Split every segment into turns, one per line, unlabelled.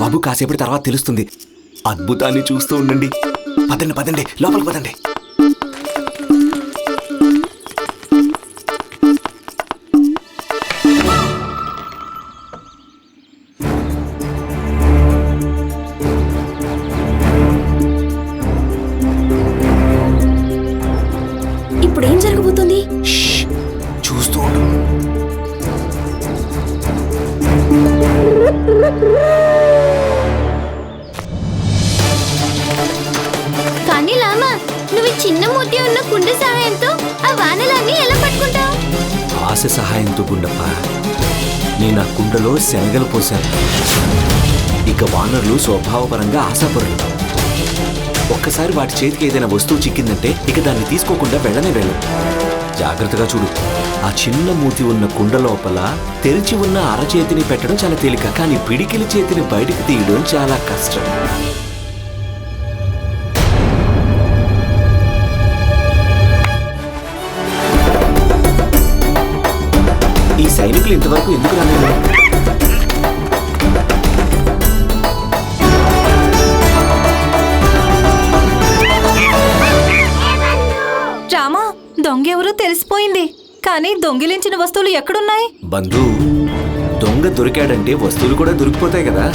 జవాబు కాసేపటి తర్వాత తెలుస్తుంది. అద్భుతాన్ని చూస్తూ ఉండండి. పదండి పదండి లోపలికి పదండి.
ఇప్పుడు ఏం జరగబోతుంది
ఆశ సహాయంతో గుండప్ప. నేను ఆ కుండలో శనగలు పోశాను. ఇక వానరులు స్వభావపరంగా ఆశాపరులు. ఒక్కసారి వాటి చేతికి ఏదైనా వస్తువు చిక్కిందంటే ఇక దాన్ని తీసుకోకుండా వెళ్ళనే వెళ్ళు జాగ్రత్తగా చూడు. ఆ చిన్న మూతి ఉన్న కుండ లోపల తెరిచి ఉన్న అరచేతిని పెట్టడం చాలా తేలిక కానీ పిడికిలి చేతిని బయటకు తీయడం చాలా కష్టం. సైనికులు ఇంతవరకు ఎందుకు రాలేదు?
రామా దొంగెవరో తెలిసిపోయింది. కానీ దొంగిలించిన వస్తువులు ఎక్కడున్నాయి?
బంధు దొంగ దొరికాడంటే వస్తువులు కూడా దొరికిపోతాయి కదా.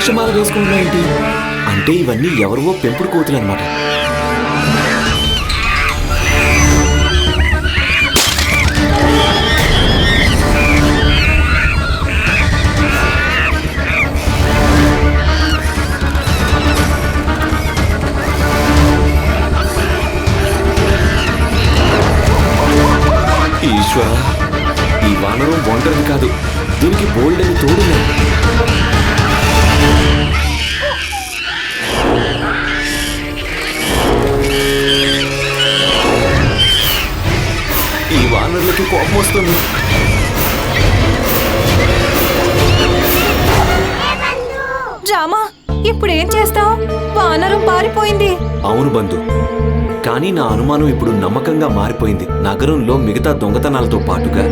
ఇవన్నీ రుద్రాక్షమాల వేసుకుంటున్నాయేంటి అంటే ఇవన్నీ ఎవరివో పెంపుడు కోతులు అనమాట అవును బంధు. కానీ నా అనుమానం ఇప్పుడు నమ్మకంగా మారిపోయింది. నగరంలో మిగతా దొంగతనాలతో పాటుగా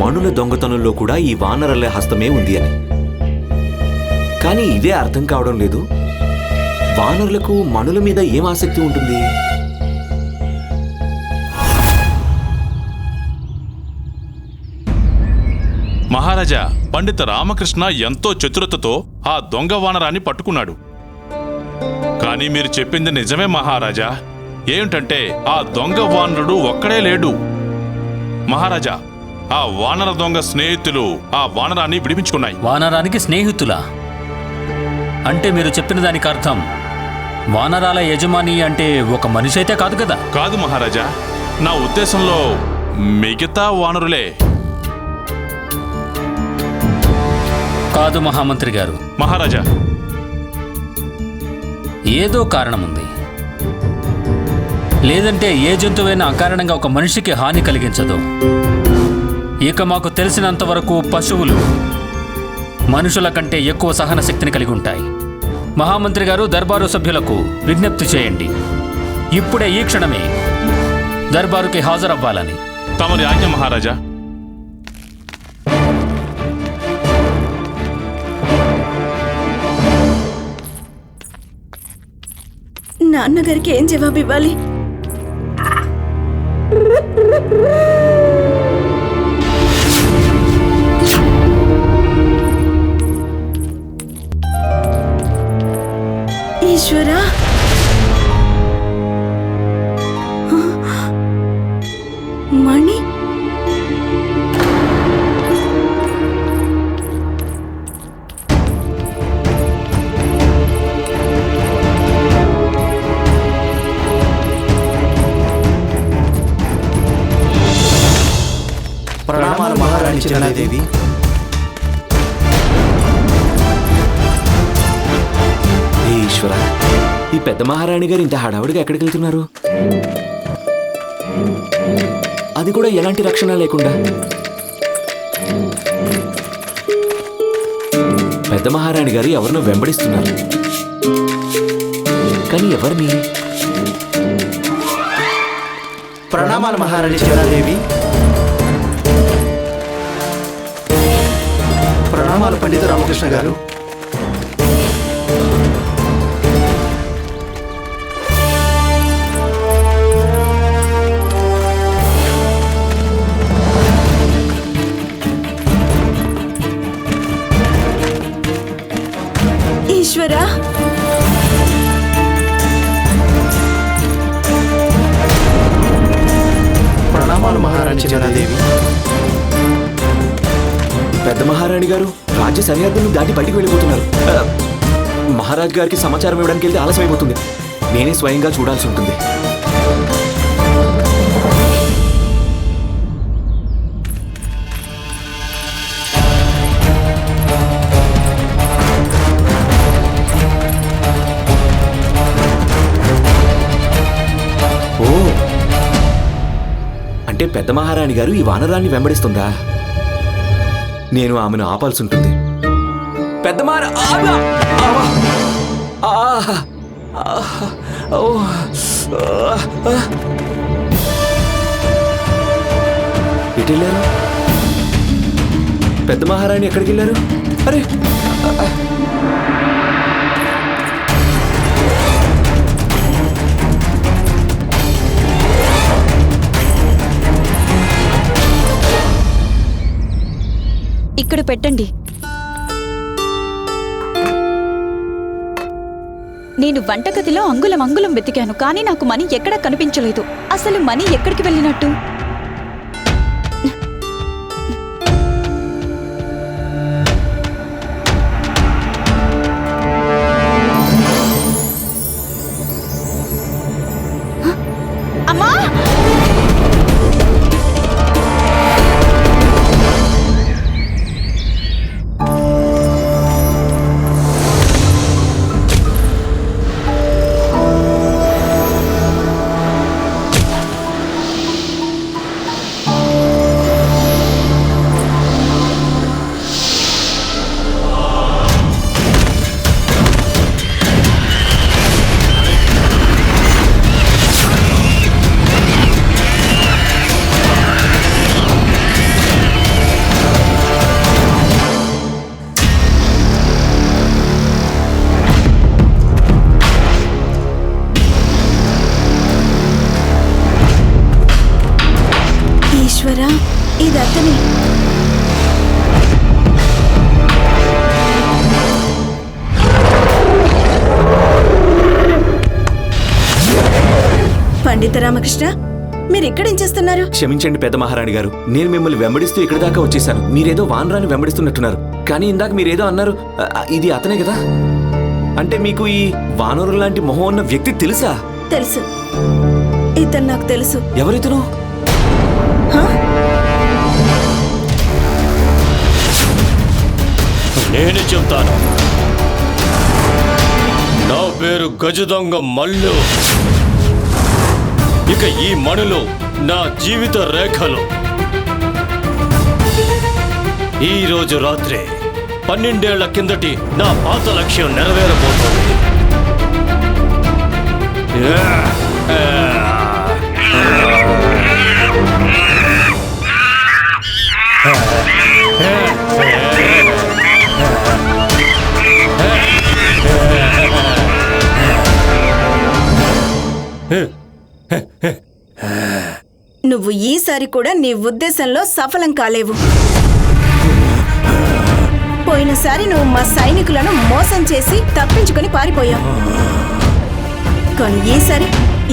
మణుల దొంగతనంలో కూడా ఈ వానరల హస్తమే ఉంది అని. కానీ ఇదే అర్థం కావడం లేదు. వానరులకు మణుల మీద ఏం ఆసక్తి ఉంటుంది?
మహారాజా పండిత రామకృష్ణ ఎంతో చతురతతో ఆ దొంగ వానరాన్ని పట్టుకున్నాడు. కానీ మీరు చెప్పింది నిజమే మహారాజా. ఏమిటంటే ఆ దొంగ వానరుడు ఒక్కడే లేడు. మహారాజా ఆ వానర దొంగ స్నేహితులు ఆ వానరాన్ని విడిపించుకున్నాయి.
వానరానికి స్నేహితులా? అంటే మీరు చెప్పిన దానికి అర్థం వానరాల యజమాని అంటే ఒక మనిషి అయితే కాదు కదా?
కాదు మహారాజా. నా ఉద్దేశంలో మిగతా వానరులే.
కాదు మహామంత్రి గారు.
మహారాజా
ఏదో కారణం ఉంది లేదంటే ఏ జంతువైనా అకారణంగా ఒక మనిషికి హాని కలిగించదు. ఇక మాకు తెలిసినంత వరకు పశువులు మనుషుల కంటే ఎక్కువ సహన శక్తిని కలిగి ఉంటాయి. మహామంత్రి గారు దర్బారు సభ్యులకు విజ్ఞప్తి చేయండి. ఇప్పుడే ఈ క్షణమే దర్బారుకి హాజరవ్వాలని.
తమరి ఆజ్ఞ మహారాజా
నాన్నగారికి ఏం జవాబు ఇవ్వాలి ఈశ్వర
ఈ పెద్ద మహారాణి గారు ఇంత హడావుడిగా ఎక్కడికి వెళ్తున్నారు? అది కూడా ఎలాంటి రక్షణ లేకుండా? పెద్ద మహారాణి గారు ఎవరినో వెంబడిస్తున్నారు. కానీ ఎవరిని?
ప్రణామాలు మహారాణి చిన్నాదేవి ప్రణామాలు పండిత రామకృష్ణ గారు.
ఈశ్వర
ప్రణామాలు మహారాణి జనాదేవి
పెద్ద మహారాణి గారు రాజ్య సరిహద్దును దాటి బయటికి వెళ్ళిపోతున్నారు. మహారాజ్ గారికి సమాచారం ఇవ్వడానికి వెళ్తే ఆలస్యమైపోతుంది. నేనే స్వయంగా చూడాల్సి ఉంటుంది. అంటే పెద్ద మహారాణి గారు ఈ వానరాన్ని వెంబడిస్తుందా? నేను ఆమెను ఆపాల్సి ఉంటుంది పెద్ద మహారా ఎటు వెళ్ళారు పెద్ద మహారాణి ఎక్కడికి వెళ్ళారు అరే!
ఇక్కడ పెట్టండి. నేను వంటగదిలో అంగుళం అంగుళం వెతికాను కానీ నాకు మనీ ఎక్కడా కనిపించలేదు. అసలు మనీ ఎక్కడికి వెళ్ళినట్టు?
పండిత రామకృష్ణ? మీరు ఇక్కడేం చేస్తున్నారు?
క్షమించండి పెద్ద మహారాణి గారు. నేను మిమ్మల్ని వెంబడిస్తూ ఇక్కడి దాకా వచ్చేసాను మీరేదో వానరాన్ని వెంబడిస్తున్నట్టున్నారు. కానీ ఇందాక మీరేదో అన్నారు ఆ, ఇది అతనే కదా? అంటే మీకు ఈ వానరు లాంటి మొహం ఉన్న వ్యక్తి తెలుసా?
తెలుసు. ఇతను నాకు తెలుసు.
ఎవరితను?
నేను చెప్తాను. నా పేరు గజదొంగ మల్లు. ఇక ఈ మణులు నా జీవిత రేఖలు ఈ రోజు రాత్రి పన్నెండేళ్ళ కిందటి నా పాత లక్ష్యం నెరవేరబోతోంది Huh.
నువ్వు ఈసారి కూడా నీ ఉద్దేశంలో సఫలం కాలేవు. పోయినసారి నువ్వు మా సైనికులను మోసం చేసి తప్పించుకొని పారిపోయావు. కానీ ఈసారి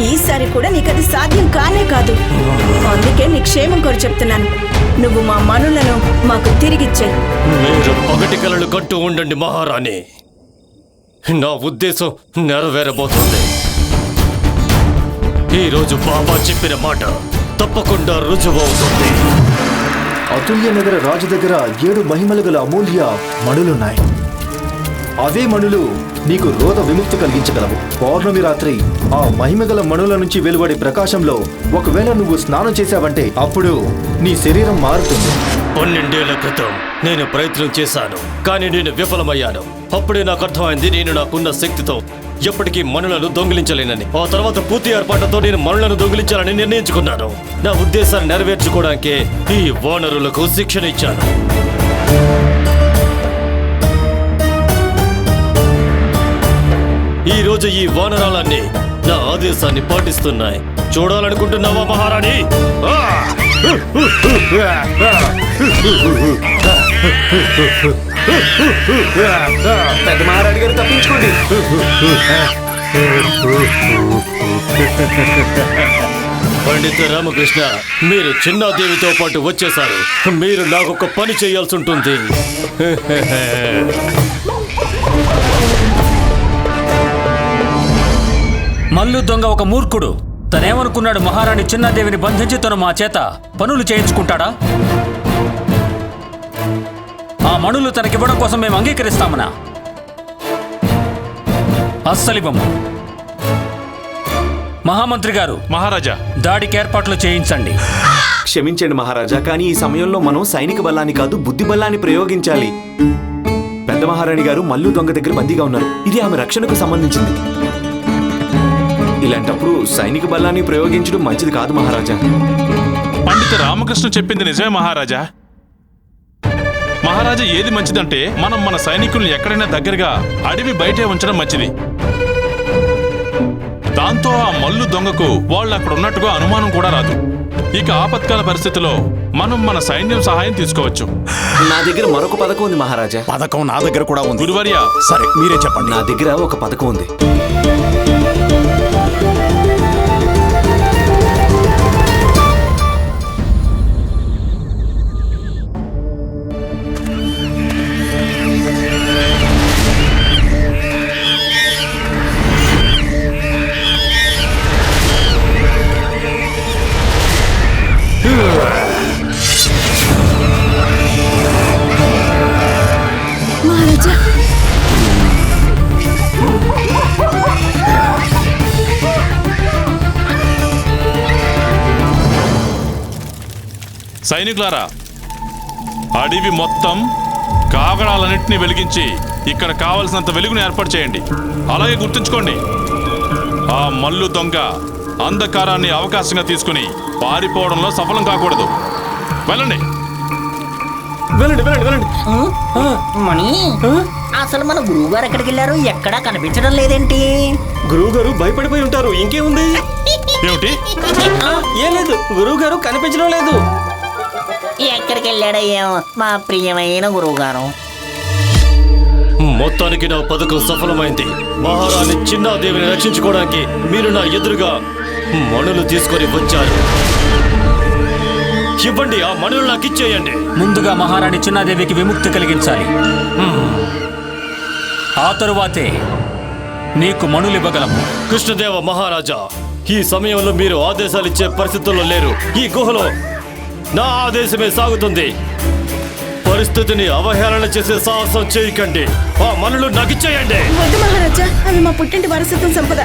ఈసారి కూడా నీకు అది సాధ్యం కానే కాదు. అందుకే నీ క్షేమం కోరి చెప్తున్నాను. నువ్వు మా మనులను మాకు తిరిగిచ్చాయి
మీరు పగటి కలలు కట్టు ఉండండి మహారాణి. నా ఉద్దేశం నెరవేరబోతుంది. ఈరోజు బాబా చెప్పిన మాట తప్పకుండా రుజువవుతుంది.
అతుల్య నగర రాజు దగ్గర ఏడు మహిమలు గల అమూల్య మణులున్నాయి. అవే మణులు నీకు రోగ విముక్తి కలిగించగలవు. పౌర్ణమి రాత్రి ఆ మహిమగల మణుల నుంచి వెలువడే ప్రకాశంలో ఒకవేళ నువ్వు స్నానం చేశావంటే అప్పుడు నీ శరీరం మారుతుంది.
పన్నెండేళ్ళ క్రితం నేను ప్రయత్నం చేశాను కానీ నేను విఫలమయ్యాను. అప్పుడే నాకు అర్థమైంది నేను నాకున్న శక్తితో ఎప్పటికీ మనులను దొంగిలించలేనని. ఆ తర్వాత పూర్తి ఏర్పాట్లతో నేను మనులను దొంగిలించాలని నిర్ణయించుకున్నాను. నా ఉద్దేశాన్ని నెరవేర్చుకోవడానికి ఈ ఓనరులకు శిక్షణ ఇచ్చాను. ఈ రోజు ఈ వానరాలన్నీ నా ఆదేశాన్ని పాటిస్తున్నాయి. చూడాలనుకుంటున్నావా మహారాణి? ఆ!
పెద్ద మహారాణి గారు తప్పించుకోండి.
పండిత రామకృష్ణ మీరు చిన్నాదేవితో పాటు వచ్చేశారు. మీరు నాకు ఒక పని చేయాల్సి ఉంటుంది.
మల్లు దొంగ ఒక మూర్ఖుడు. తనేమనుకున్నాడు మహారాణి చిన్నాదేవిని బంధించి తను మా చేత పనులు చేయించుకుంటాడా? ఆ మణులు తనకివ్వడం కోసం మేము అంగీకరిస్తామనా? అస్సలివ్వము. మహామంత్రి గారు
మహారాజా.
దాడికి ఏర్పాట్లు చేయించండి.
క్షమించండి మహారాజా కానీ ఈ సమయంలో మనం సైనిక బలాన్ని కాదు బుద్ధి బలాన్ని ప్రయోగించాలి. పెద్ద మహారాణి గారు మల్లు దొంగ దగ్గర బందీగా ఉన్నారు. ఇది ఆమె రక్షణకు సంబంధించింది. ఇలాంటప్పుడు సైనిక బలాన్ని ప్రయోగించడం మంచిది కాదు మహారాజా.
పండిత రామకృష్ణ చెప్పింది నిజమే మహారాజా. మహారాజా ఏది మంచిదంటే మనం మన సైనికుల్ని ఎక్కడైనా దగ్గరగా అడవి బయటే ఉంచడం మంచిది. దాంతో ఆ మల్లు దొంగకు వాళ్ళు అక్కడ ఉన్నట్టుగా అనుమానం కూడా రాదు. ఇక ఆపత్కాల పరిస్థితిలో మనం మన సైన్యం సహాయం తీసుకోవచ్చు.
నా దగ్గర మరొక పథకం ఉంది మహారాజా.
పథకం నా దగ్గర కూడా ఉంది.
గురువర్య
సరే మీరే చెప్పండి.
నా దగ్గర ఒక పథకం ఉంది.
సైనికులారా అడవి మొత్తం కాగడాలన్నింటినీ వెలిగించి ఇక్కడ కావలసినంత వెలుగును ఏర్పాటు చేయండి. అలాగే గుర్తుంచుకోండి ఆ మల్లు దొంగ అంధకారాన్ని అవకాశంగా తీసుకుని పారిపోవడంలో సఫలం కాకూడదు. వెళ్ళండి.
వెళ్ళండి వెళ్ళండి వెళ్ళండి.
మణి అసలు మన గురువు గారు ఎక్కడికి వెళ్ళారు? ఎక్కడా కనిపించడం లేదేంటి?
గురువు గారు భయపడిపోయి ఉంటారు ఇంకేముంది?
ఏమిటి?
ఏం లేదు గురువు గారు కనిపించడం లేదు.
ఎక్కడికి వెళ్ళాడయ్యో మా ప్రియమైన గురువు గారు
మొత్తానికి నా పథకం సఫలమైంది. మహారాణి చిన్నాదేవిని రక్షించుకోవడానికి మీరు నా ఎదురుగా మణులు తీసుకొని వచ్చారు. ఇవ్వండి ఆ మణులు నాకు ఇచ్చేయండి.
ముందుగా మహారాణి చిన్నాదేవికి విముక్తి కలిగించాలి. ఆ తరువాతే నీకు మణులివ్వగలము
కృష్ణదేవ మహారాజా ఈ సమయంలో మీరు ఆదేశాలు ఇచ్చే పరిస్థితుల్లో లేరు. ఈ గుహలో నా ఆదేశమే సాగుతుంది. పరిస్థితిని అవహేళన చేసే సాహసం చేయకండి. ఆ మనులు నగిచ్చేయండి
వద్దు మహారాజా అవి మా పుట్టింటి వారసత్వం సంపద.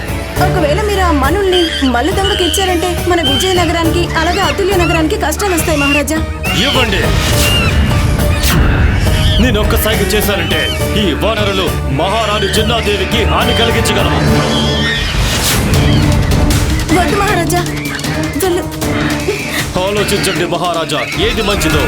ఒకవేళ మీరు ఆ మనుల్ని మల్లు దొంగకి ఇచ్చారంటే మన విజయనగరానికి అలాగే అతుల్య నగరానికి కష్టాలు వస్తాయి మహారాజా.
ఇవ్వండి. నేను ఒక్క చేశానంటే ఈ వానరులు మహారాణి చిన్నాదేవికి హాని కలిగించగలవు.
వద్దు మహారాజా వెళ్ళు
ఆలోచించండి మహారాజా ఏది మంచిదో?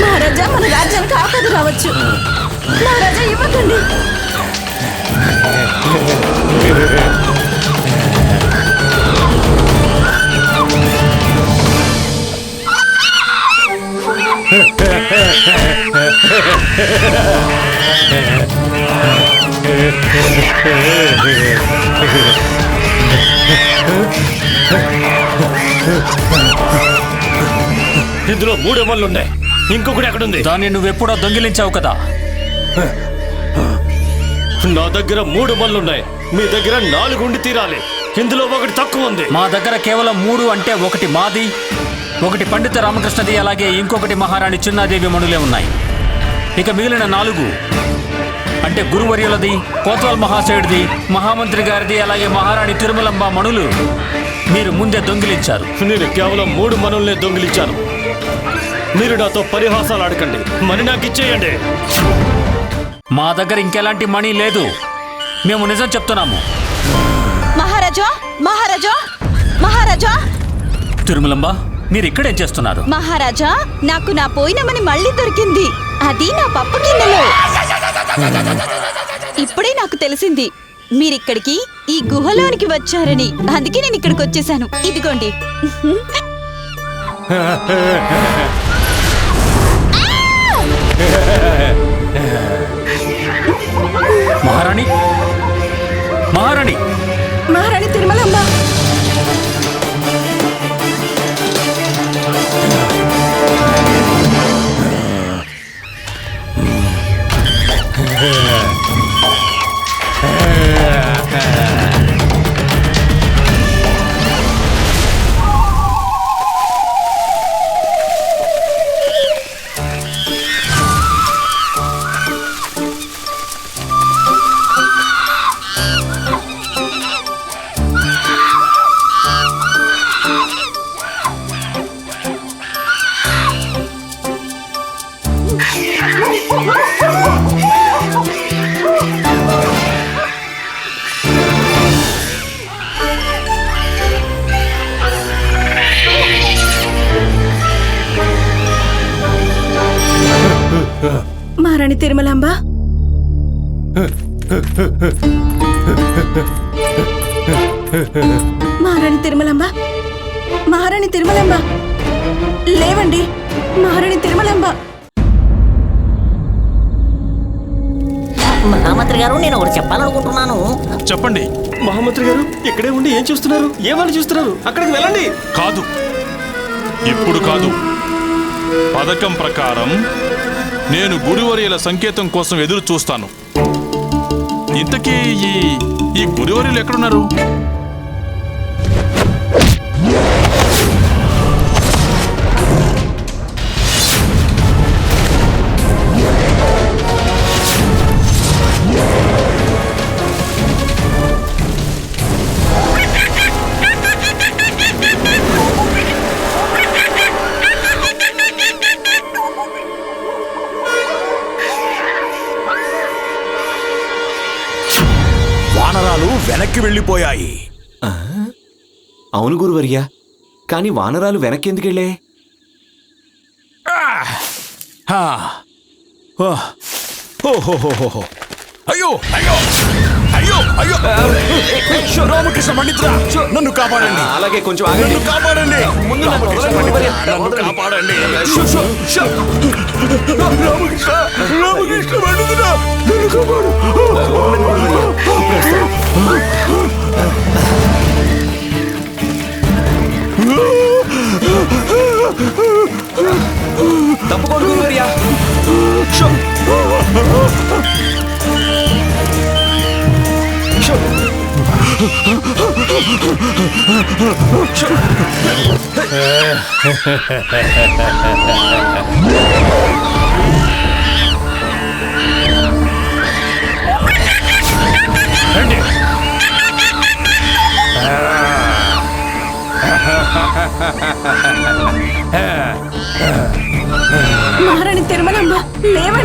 మహారాజా మన రాజ్యానికి ఆపద రావచ్చు మహారాజా ఇవ్వకండి.
ఇందులో మూడు ఎమళ్ళు ఉన్నాయి. ఇంకొకటి ఎక్కడుంది
దాన్ని నువ్వెప్పుడో దొంగిలించావు కదా.
నా దగ్గర మూడు మళ్ళు ఉన్నాయి. మీ దగ్గర నాలుగు ఉండి తీరాలి. ఇందులో ఒకటి తక్కువ ఉంది.
మా దగ్గర కేవలం మూడు అంటే ఒకటి మాది ఒకటి పండిత రామకృష్ణది అలాగే ఇంకొకటి మహారాణి చిన్నాదేవి మణులే ఉన్నాయి. ఇక మిగిలిన నాలుగు అంటే గురువర్యులది కోత్వాల్ మహాశయుడిది మహామంత్రి గారిది అలాగే మహారాణి తిరుమలంబ మణులు మీరు ముందే దొంగిలించారు.
నేను కేవలం మూడు మనుల్ని దొంగిలించాను. మీరు నాతో పరిహాసాలు ఆడకండి. మని నాకు ఇచ్చేయండి.
మా దగ్గర ఇంకెలాంటి మణి లేదు. మేము నిజం చెప్తున్నాము.
మహారాజా మహారాజా మహారాజా.
తిరుమలంబ మీరు ఇక్కడేం చేస్తున్నారు?
మహారాజా నాకు నా పోయినమని మళ్ళీ దొరికింది. అది నా పప్పు గిన్నెలో. ఇప్పుడే నాకు తెలిసింది. మీరిక్కడికి ఈ గుహలోనికి వచ్చారని. అందుకే నేను ఇక్కడికి వచ్చేసాను. ఇదిగోండి.
మహారాణి మహారాణి
మహారాణి తిరుమలమ్మ మహారాణి మహారాణి తిరుమలాంబ లేవండి మహారాణి తిరుమలాంబ
మహామంత్రి గారు నేను ఒకటి చెప్పాలనుకుంటున్నాను.
చెప్పండి.
మహామంత్రి గారు ఇక్కడే ఉండి ఏం చూస్తున్నారు? ఏమని చూస్తున్నారు? అక్కడికి వెళ్ళండి.
కాదు. ఇప్పుడు కాదు. పథకం ప్రకారం నేను గురువర్యుల సంకేతం కోసం ఎదురు చూస్తాను. ఇంతకీ ఈ ఈ గురువర్యులు ఎక్కడున్నారు?
వెళ్ళిపోయాయి
అవును గురువర్య కానీ వానరాలు వెనక్కి ఎందుకెళ్ళే.
అయ్యో అయ్యో అయ్యో అయ్యో. రామకృష్ణ నన్ను కాపాడండి.
అలాగే కొంచెం
నన్ను కాపాడండి. నన్ను కాపాడండి. రామకృష్ణ రామకృష్ణ నన్ను కాపాడు.
తప్పుకోండి గురువర్య
మహారాణి తిరుమలాంబ లేవండి